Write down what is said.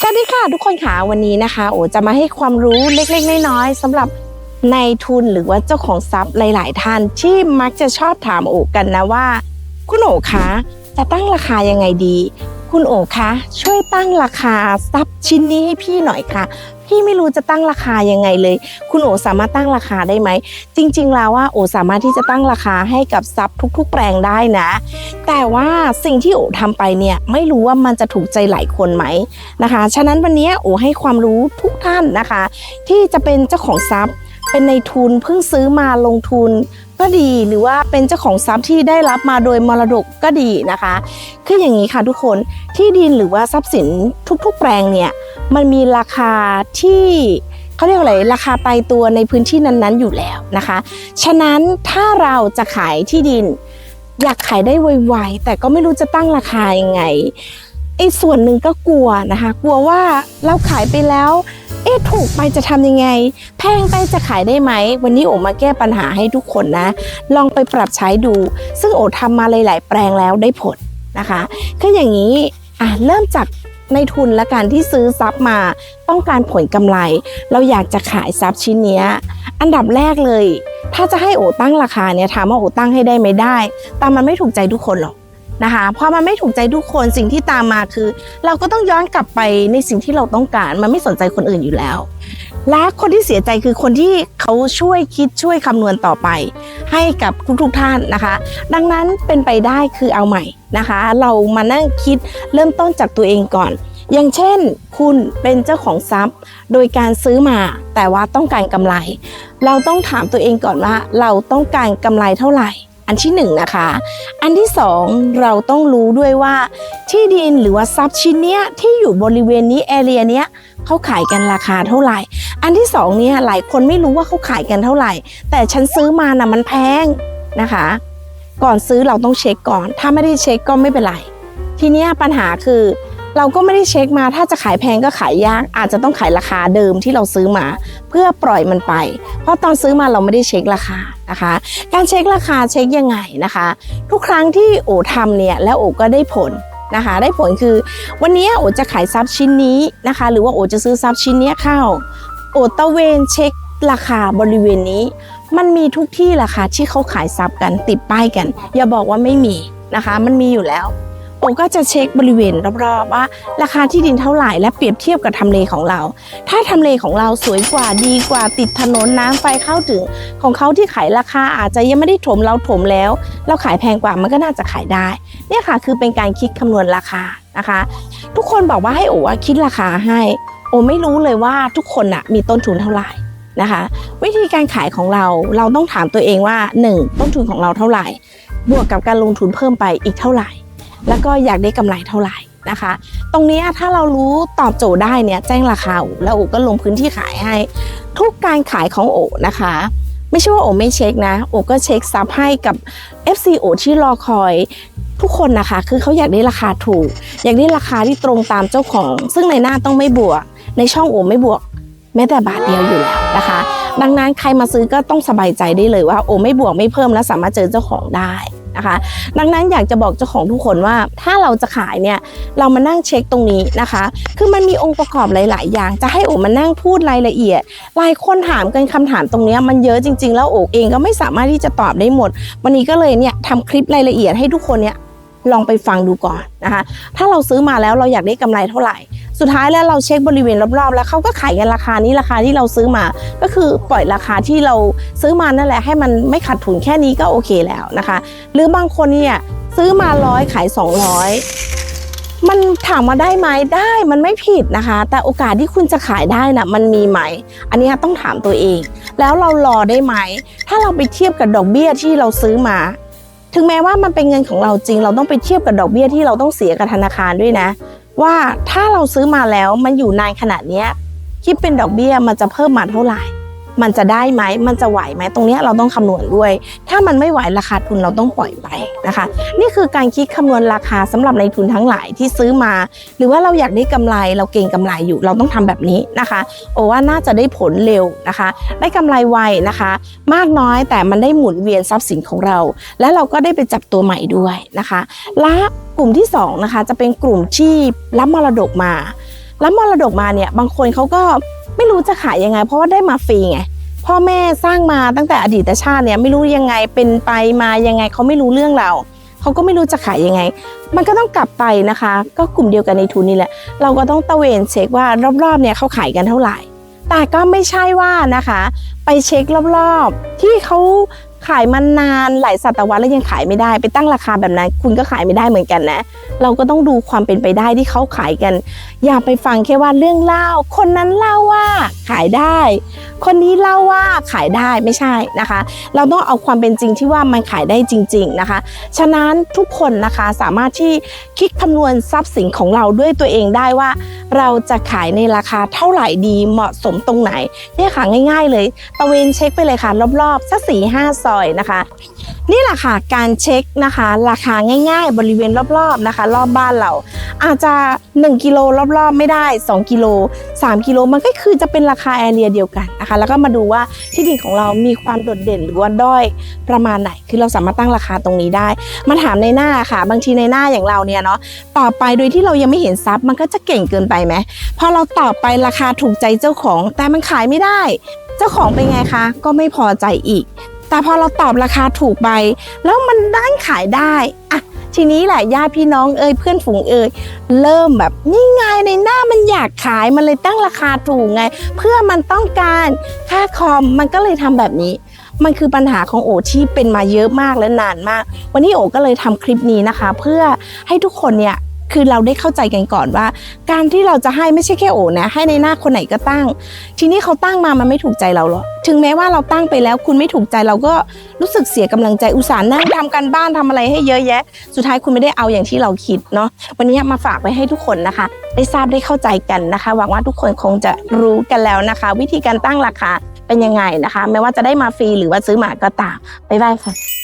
สวัสดีค่ะทุกคนค่ะวันนี้นะคะ โอจะมาให้ความรู้เล็กๆน้อยๆสำหรับนายทุนหรือว่าเจ้าของทรัพย์หลาย ๆ ท่านที่มักจะชอบถามโอกันนะว่า คุณโอคะจะตั้งราคายังไงดี คุณโอคะช่วยตั้งราคาทรัพย์ชิ้นนี้ให้พี่หน่อยค่ะ พี่ไม่รู้จะตั้งราคายังไงเลย คุณโอสามารถตั้งราคาได้ไหม จริง ๆ แล้วว่าโอสามารถที่จะตั้งราคาให้กับทรัพย์ทุก ๆ แปลงได้นะ แต่ว่าสิ่งที่โอทำไปเนี่ยไม่รู้ว่ามันจะถูกใจหลายคนไหมนะคะ ฉะนั้นวันนี้โอให้ความรู้ทุกท่านนะคะ ที่จะเป็นเจ้าของทรัพย์เป็นในทุนเพิ่งซื้อมาลงทุน ก็ดีหรือว่าเป็นเจ้าของทรัพย์ที่ได้รับมาโดยมรดกก็ดีนะคะคืออย่างนี้ค่ะทุกคนที่ดินหรือว่าทรัพย์สินทุก ๆ แปลงเนี่ยมันมีราคาที่เขาเรียกว่าอะไรราคาตายตัวในพื้นที่นั้นๆอยู่แล้วนะคะ ฉะนั้นถ้าเราจะขายที่ดิน อยากขายได้ไวๆแต่ก็ไม่รู้จะตั้งราคายังไงไอ้ส่วนหนึ่งก็กลัวนะคะ กลัวว่าเราขายไปแล้ว อ๊ะถูกไปจะทำยังไง แพงไปจะขายได้ไหม วันนี้โอมาแก้ปัญหาให้ทุกคนนะ ลองไปปรับใช้ดู ซึ่งโอทำมาหลาย ๆ แปลงแล้วได้ผลนะคะคืออย่างนี้อะเริ่มจากในทุนและการที่ซื้อทรัพย์มาต้องการผลกำไร เราอยากจะขายทรัพย์ชิ้นเนี้ยอันดับแรกเลย ถ้าจะให้โอตั้งราคาเนี่ยถามว่าโอตั้งให้ได้ไหมได้ แต่มันไม่ถูกใจทุกคนหรอก นะคะพอมันไม่ถูกใจทุกคนสิ่งที่ตามมาคือ เราก็ต้องย้อนกลับไปในสิ่งที่เราต้องการ มันไม่สนใจคนอื่นอยู่แล้ว และคนที่เสียใจคือคนที่เขาช่วยคิดช่วยคำนวณต่อไป ให้กับทุกๆท่านนะคะ ดังนั้นเป็นไปได้คือเอาใหม่นะคะ เรามานั่งคิดเริ่มต้นจากตัวเองก่อน อย่างเช่น คุณเป็นเจ้าของทรัพย์ โดยการซื้อมาแต่ว่าต้องการกำไร เราต้องถามตัวเองก่อนว่า เราต้องการกำไรเท่าไหร่ อันที่หนึ่งนะคะ อันที่สองเราต้องรู้ด้วยว่าที่ดินหรือว่าทรัพย์ชิ้นเนี้ยที่อยู่บริเวณนี้แอเรียเนี้ยเขาขายกันราคาเท่าไหร่ อันที่สองเนี่ยหลายคนไม่รู้ว่าเขาขายกันเท่าไหร่ แต่ฉันซื้อมานะ่ะมันแพงนะคะ ก่อนซื้อเราต้องเช็คก่อน ถ้าไม่ได้เช็คก็ไม่เป็นไร ทีเนี้ยปัญหาคือ เราก็ไม่ได้เช็คมาถ้าจะขายแพงก็ขายยาก อาจจะต้องขายราคาเดิมที่เราซื้อมา เพื่อปล่อยมันไป เพราะตอนซื้อมาเราไม่ได้เช็คราคานะคะ การเช็คราคาเช็คยังไงนะคะ ทุกครั้งที่โอทำเนี่ยแล้วโอก็ได้ผลนะคะ ได้ผลคือ วันนี้โอจะขายทรัพย์ชิ้นนี้นะคะ หรือว่าโอจะซื้อทรัพย์ชิ้นเนี้ยเข้า โอตะเวนเช็คราคาบริเวณนี้ มันมีทุกที่แหละค่ะที่เขาขายทรัพย์กันติดป้ายกัน อย่าบอกว่าไม่มีนะคะ มันมีอยู่แล้ว โอก็จะเช็คบริเวณรอบๆว่า ราคาที่ดินเท่าไหร่และเปรียบเทียบกับทำเลของเรา ถ้าทำเลของเราสวยกว่าดีกว่าติดถนนน้ำไฟเข้าถึง ของเขาที่ขายราคาอาจจะยังไม่ได้ถมเราถมแล้ว เราขายแพงกว่ามันก็น่าจะขายได้ เนี่ยค่ะคือเป็นการคิดคำนวณราคานะคะ ทุกคนบอกว่าให้โอว่าคิดราคาให้ โอไม่รู้เลยว่าทุกคนน่ะมีต้นทุนเท่าไหร่นะคะวิธีการขายของเราเราต้องถามตัวเองว่า 1. ต้นทุนของเราเท่าไหร่ บวกกับการลงทุนเพิ่มไปอีกเท่าไหร่ แล้วก็อยากได้กำไรเท่าไหร่นะคะ ตรงนี้ถ้าเรารู้ตอบโจทย์ได้เนี่ยแจ้งราคาโอแล้วโอก็ลงพื้นที่ขายให้ ทุกการขายของโอนะคะ ไม่ใช่ว่าโอไม่เช็คนะโอก็เช็คซับให้กับ FCO ที่รอคอยทุกคนนะคะ คือเขาอยากได้ราคาถูก อยากได้ราคาที่ตรงตามเจ้าของ ซึ่งในหน้าต้องไม่บวก ในช่องโอไม่บวก แม้แต่บาทเดียวอยู่แล้วนะคะ ดังนั้นใครมาซื้อก็ต้องสบายใจได้เลยว่า โอไม่บวกไม่เพิ่มและสามารถเจอเจ้าของได้ นะคะ ดังนั้นอยากจะบอกเจ้าของทุกคนว่าถ้าเราจะขายเนี่ยเรามานั่งเช็คตรงนี้นะคะ คือมันมีองค์ประกอบหลาย ๆ อย่างจะให้โอมานั่งพูดรายละเอียดหลายคนถามกันคำถามตรงนี้มันเยอะจริง ๆ แล้วโอเองก็ไม่สามารถที่จะตอบได้หมด วันนี้ก็เลยเนี่ยทำคลิปรายละเอียดให้ทุกคนเนี่ยลองไปฟังดูก่อนนะคะ ถ้าเราซื้อมาแล้วเราอยากได้กำไรเท่าไหร่ สุดท้ายแล้วเราเช็คบริเวณรอบๆ แล้วเขาก็ขายกันราคานี้ราคาที่เราซื้อมา ก็คือปล่อยราคาที่เราซื้อมานั่นแหละให้มันไม่ขาดทุนแค่นี้ก็โอเคแล้วนะคะ หรือบางคนเนี่ยซื้อมาร้อยขาย 200มันถามมาได้ไหมได้มันไม่ผิดนะคะ แต่โอกาสที่คุณจะขายได้นะ่ะมันมีไหม อันนี้ต้องถามตัวเอง แล้วเรารอได้ไหม ถ้าเราไปเทียบกับดอกเบี้ยที่เราซื้อมา ถึงแม้ว่ามันเป็นเงินของเราจริง เราต้องไปเทียบกับดอกเบี้ยที่เราต้องเสียกับธนาคารด้วยนะ ว่าถ้าเราซื้อมาแล้วมันอยู่นานขนาดนี้คิดเป็นดอกเบี้ยมันจะเพิ่มมาเท่าไหร่ มันจะได้ไหมมันจะไหวไหมตรงนี้เราต้องคำนวณด้วย ถ้ามันไม่ไหวราคาทุนเราต้องปล่อยไปนะคะ นี่คือการคิดคำนวณราคาสำหรับในทุนทั้งหลายที่ซื้อมา หรือว่าเราอยากได้กำไรเราเก่งกำไรอยู่เราต้องทำแบบนี้นะคะ โอว่าน่าจะได้ผลเร็วนะคะ ได้กำไรไวนะคะ มากน้อยแต่มันได้หมุนเวียนทรัพย์สินของเรา และเราก็ได้ไปจับตัวใหม่ด้วยนะคะและกลุ่มที่สองนะคะจะเป็นกลุ่มที่รับมรดกมาแล้วมรดกมาเนี่ยบางคนเขาก็ ไม่รู้จะขายยังไง เพราะว่าได้มาฟรีไงพ่อแม่สร้างมาตั้งแต่อดีตชาติเนี่ยไม่รู้ยังไงเป็นไปมายังไงเขาไม่รู้เรื่องเราเขาก็ไม่รู้จะขายยังไง มันก็ต้องกลับไปนะคะ ก็กลุ่มเดียวกันในทุนนี่แหละ เราก็ต้องตะเวนเช็คว่ารอบๆเนี่ยเขาขายกันเท่าไหร่ แต่ก็ไม่ใช่ว่านะคะ ไปเช็ครอบๆ ที่เขา ขายมานานหลายศตวรรษแล้วยังขายไม่ได้ ไปตั้งราคาแบบนั้น คุณก็ขายไม่ได้เหมือนกันนะ เราก็ต้องดูความเป็นไปได้ที่เขาขายกัน อย่าไปฟังแค่ว่าเรื่องเล่า คนนั้นเล่าว่าขายได้ คนนี้เล่าว่าขายได้ไม่ใช่นะคะ เราต้องเอาความเป็นจริงที่ว่ามันขายได้จริง ๆนะคะ ฉะนั้นทุกคนนะคะสามารถที่คิดคำนวณทรัพย์สินของเราด้วยตัวเองได้ว่า เราจะขายในราคาเท่าไหร่ดีเหมาะสมตรงไหนเนี่ยค่ะง่าย ๆ เลยตะเวนเช็คไปเลยค่ะรอบๆสักสี่ห้าซอยนะคะ นี่แหละค่ะการเช็คนะคะ ราคาง่าย ๆ บริเวณรอบๆนะคะ รอบบ้านเรา อาจจะ 1 กิโลรอบๆ ไม่ได้ 2 กิโล 3 กิโลมันก็คือจะเป็นราคาแอเรียเดียวกันนะคะ แล้วก็มาดูว่าที่ดินของเรามีความโดดเด่นหรือว่าด้อยประมาณไหน คือเราสามารถตั้งราคาตรงนี้ได้ มาถามในหน้าค่ะ บางทีในหน้าอย่างเราเนี่ยเนาะต่อไปโดยที่เรายังไม่เห็นทรัพย์มันก็จะเก่งเกินไปไหมพอเราตอบไปราคาถูกใจเจ้าของ แต่มันขายไม่ได้ เจ้าของเป็นไงคะ ก็ไม่พอใจอีก แต่พอเราตอบราคาถูกไป แล้วมันด้านขายได้อะทีนี้แหละญาติพี่น้องเอ่ยเพื่อนฝูงเอ่ยเริ่มแบบนี่ไงในหน้ามันอยากขายมันเลยตั้งราคาถูกไง เพื่อมันต้องการค่าคอมมันก็เลยทำแบบนี้ มันคือปัญหาของโอที่เป็นมาเยอะมากและนานมาก วันนี้โอก็เลยทำคลิปนี้นะคะ เพื่อให้ทุกคนเนี่ย คือเราได้เข้าใจกันก่อนว่า การที่เราจะให้ไม่ใช่แค่โอนะ ให้ในหน้าคนไหนก็ตั้ง ทีนี้เขาตั้งมามันไม่ถูกใจเราหรอกถึงแม้ว่าเราตั้งไปแล้วคุณไม่ถูกใจเราก็รู้สึกเสียกำลังใจอุตส่าห์นั่งทำกันบ้านทำอะไรให้เยอะแยะ สุดท้ายคุณไม่ได้เอาอย่างที่เราคิดเนาะวันนี้มาฝากไว้ให้ทุกคนนะคะ ได้ทราบได้เข้าใจกันนะคะหวังว่าทุกคนคงจะรู้กันแล้วนะคะ วิธีการตั้งราคาเป็นยังไงนะคะ ไม่ว่าจะได้มาฟรีหรือว่าซื้อมาก็ตามบ๊ายบายค่ะ